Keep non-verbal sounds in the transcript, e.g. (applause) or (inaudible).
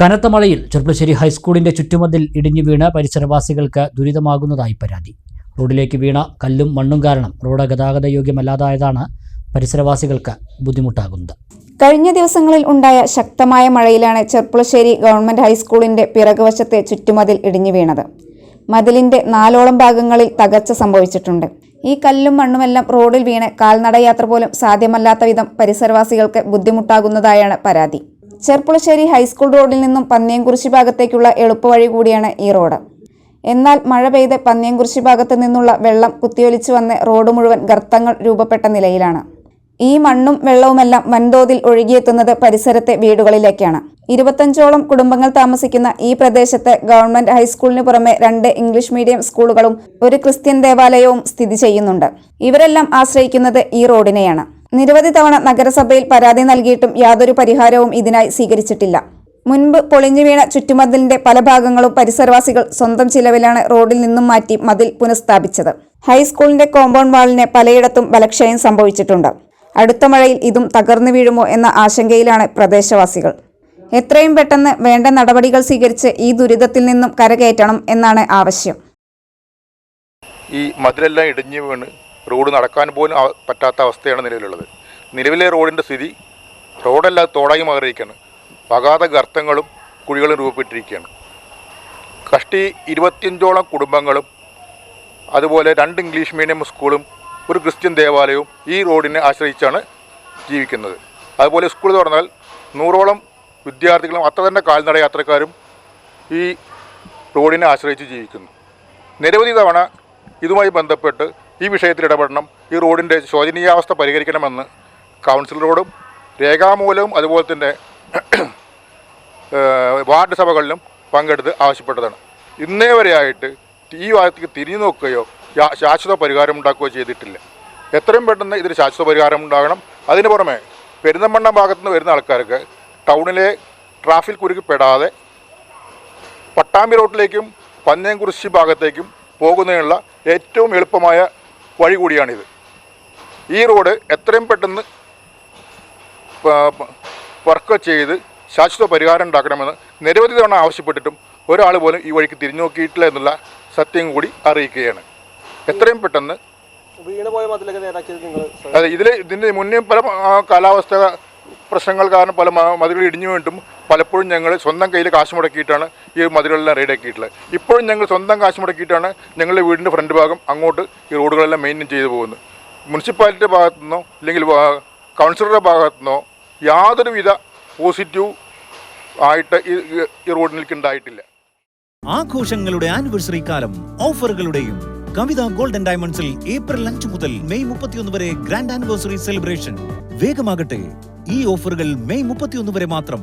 കനത്ത മഴയിൽ ചെറുപ്പശ്ശേരി ഹൈസ്കൂളിന്റെ ചുറ്റുമതിൽ ഇടിഞ്ഞു വീണ് പരിസരവാസികൾക്ക് ദുരിതമാകുന്നതായി പരാതി. റോഡിലേക്ക് വീണ കല്ലും മണ്ണും കാരണം റോഡ് ഗതാഗത യോഗ്യമല്ലാതായതാണ് പരിസരവാസികൾക്ക് ബുദ്ധിമുട്ടാകുന്നത്. കഴിഞ്ഞ ദിവസങ്ങളിൽ ഉണ്ടായ ശക്തമായ മഴയിലാണ് ചെർപ്പുളശ്ശേരി ഗവൺമെന്റ് ഹൈസ്കൂളിന്റെ പിറകുവശത്തെ ചുറ്റുമതിൽ ഇടിഞ്ഞു വീണത്. മതിലിന്റെ നാലോളം ഭാഗങ്ങളിൽ തകർച്ച സംഭവിച്ചിട്ടുണ്ട്. ഈ കല്ലും മണ്ണുമെല്ലാം റോഡിൽ വീണ് കാൽനടയാത്ര പോലും സാധ്യമല്ലാത്ത വിധം പരിസരവാസികൾക്ക് ബുദ്ധിമുട്ടാകുന്നതായാണ് പരാതി. ചെർപ്പുളശ്ശേരി ഹൈസ്കൂൾ റോഡിൽ നിന്നും പന്നിയംകുറിശി ഭാഗത്തേക്കുള്ള എളുപ്പവഴി കൂടിയാണ് ഈ റോഡ്. എന്നാൽ മഴ പെയ്ത് പന്നിയംകുറിശി ഭാഗത്ത് നിന്നുള്ള വെള്ളം കുത്തിയൊലിച്ചു വന്ന് റോഡ് മുഴുവൻ ഗർത്തങ്ങൾ രൂപപ്പെട്ട നിലയിലാണ്. ഈ മണ്ണും വെള്ളവുമെല്ലാം വൻതോതിൽ ഒഴുകിയെത്തുന്നത് പരിസരത്തെ വീടുകളിലേക്കാണ്. ഇരുപത്തഞ്ചോളം കുടുംബങ്ങൾ താമസിക്കുന്ന ഈ പ്രദേശത്ത് ഗവൺമെന്റ് ഹൈസ്കൂളിന് പുറമെ രണ്ട് ഇംഗ്ലീഷ് മീഡിയം സ്കൂളുകളും ഒരു ക്രിസ്ത്യൻ ദേവാലയവും സ്ഥിതി ചെയ്യുന്നുണ്ട്. ഇവരെല്ലാം ആശ്രയിക്കുന്നത് ഈ റോഡിനെയാണ്. നിരവധി തവണ നഗരസഭയിൽ പരാതി നൽകിയിട്ടും യാതൊരു പരിഹാരവും ഇതിനായി സ്വീകരിച്ചിട്ടില്ല. മുൻപ് പൊളിഞ്ഞു വീണ ചുറ്റുമതിലിന്റെ പല ഭാഗങ്ങളും പരിസരവാസികൾ സ്വന്തം ചിലവിലാണ് റോഡിൽ നിന്നും മാറ്റി മതിൽ പുനഃസ്ഥാപിച്ചത്. ഹൈസ്കൂളിന്റെ കോമ്പൗണ്ട് വാളിന് പലയിടത്തും ബലക്ഷയം സംഭവിച്ചിട്ടുണ്ട്. അടുത്ത മഴയിൽ ഇതും തകർന്നു വീഴുമോ എന്ന ആശങ്കയിലാണ് പ്രദേശവാസികൾ. എത്രയും പെട്ടെന്ന് വേണ്ട നടപടികൾ സ്വീകരിച്ച് ഈ ദുരിതത്തിൽ നിന്നും കരകയറ്റണം എന്നാണ് ആവശ്യം. ഈ മതിലെല്ലാം ഇടിഞ്ഞു വീണ് റോഡ് നടക്കാൻ പോലും പറ്റാത്ത അവസ്ഥയാണ് നിലവിലുള്ളത്. നിലവിലെ റോഡിന്റെ സ്ഥിതി റോഡല്ലാതെ തോടായി മാറിയിരിക്കുകയാണ്. വകാത ഗർത്തങ്ങളും കുഴികളും രൂപപ്പെട്ടിരിക്കുകയാണ്. കഷ്ടി ഇരുപത്തിയഞ്ചോളം കുടുംബങ്ങളും അതുപോലെ രണ്ട് ഇംഗ്ലീഷ് മീഡിയം സ്കൂളും ഒരു ക്രിസ്ത്യൻ ദേവാലയവും ഈ റോഡിനെ ആശ്രയിച്ചാണ് ജീവിക്കുന്നത്. അതുപോലെ സ്കൂൾ തുറന്നാൽ നൂറോളം വിദ്യാർത്ഥികളും അത്ര തന്നെ കാൽനട യാത്രക്കാരും ഈ റോഡിനെ ആശ്രയിച്ച് ജീവിക്കുന്നു. നിരവധി തവണ ഇതുമായി ബന്ധപ്പെട്ട് ഈ വിഷയത്തിൽ ഇടപെടണം. ഈ റോഡിന്റെ ശോചനീയാവസ്ഥ പരിഹരിക്കണമെന്ന് കൗൺസിലറോടും രേഖാമൂലവും അതുപോലെ തന്നെ (clears throat) വാർഡ് സഭകളിലും പങ്കെടുത്ത് ആവശ്യപ്പെട്ടതാണ്. ഇന്നേ വരെയായിട്ട് ഈ വാദത്തേക്ക് തിരിഞ്ഞു നോക്കുകയോ ശാശ്വത പരിഹാരം ഉണ്ടാക്കുകയോ ചെയ്തിട്ടില്ല. എത്രയും പെട്ടെന്ന് ഇതിന് ശാശ്വത പരിഹാരം ഉണ്ടാകണം. അതിന് പുറമെ പെരുന്തമണ്ണ ഭാഗത്തു നിന്ന് വരുന്ന ആൾക്കാർക്ക് ടൗണിലെ ട്രാഫിക് കുരുക്കിപ്പെടാതെ പട്ടാമ്പി റോട്ടിലേക്കും പന്നേംകുറിശി ഭാഗത്തേക്കും പോകുന്നതിനുള്ള ഏറ്റവും എളുപ്പമായ വഴി കൂടിയാണിത്. ഈ റോഡ് എത്രയും പെട്ടെന്ന് വർക്ക് ചെയ്ത് ശാശ്വത പരിഹാരം ഉണ്ടാക്കണമെന്ന് നിരവധി തവണ ആവശ്യപ്പെട്ടിട്ടും ഒരാൾ പോലും ഈ വഴിക്ക് തിരിഞ്ഞു നോക്കിയിട്ടില്ല എന്നുള്ള സത്യം കൂടി അറിയിക്കുകയാണ്. എത്രയും പെട്ടെന്ന് അതെ ഇതിൽ ഇതിന്റെ മുന്നേ പല കാലാവസ്ഥ പ്രശ്നങ്ങൾ കാരണം പല മതിലുകൾ ഇടിഞ്ഞു വീണ്ടും പലപ്പോഴും ഞങ്ങൾ സ്വന്തം കയ്യിൽ കാശ് മുടക്കിയിട്ടാണ് ഈ മതിലുകളെല്ലാം റെഡിയാക്കിയിട്ടുള്ളത് ഇപ്പോഴും ഞങ്ങൾ സ്വന്തം കാശ് മുടക്കിയിട്ടാണ് ഞങ്ങളുടെ വീടിന്റെ ഫ്രണ്ട് ഭാഗം അങ്ങോട്ട് ഈ റോഡുകളെല്ലാം മെയിന്റെയിൻ ചെയ്തു പോകുന്നത്. മുനിസിപ്പാലിറ്റി ഭാഗത്തു നിന്നോ അല്ലെങ്കിൽ കൗൺസിലറുടെ ഭാഗത്തു നിന്നോ യാതൊരുവിധ പോസിറ്റീവ് ആയിട്ട് ഈ- ഈ റോഡിലേക്ക് ഉണ്ടായിട്ടില്ല. ആഘോഷങ്ങളുടെ ആനിവേഴ്സറി കാലം ഓഫറുകളുടെയും കവിത ഗോൾഡൻ ഡയമണ്ട്സിൽ ഏപ്രിൽ അഞ്ച് മുതൽ മെയ് മുപ്പത്തിയൊന്ന് വരെ ഗ്രാൻഡ് ആനിവേഴ്സറി സെലിബ്രേഷൻ വേഗമാകട്ടെ. ഈ ഓഫറുകൾ മെയ് മുപ്പത്തിയൊന്ന് വരെ മാത്രം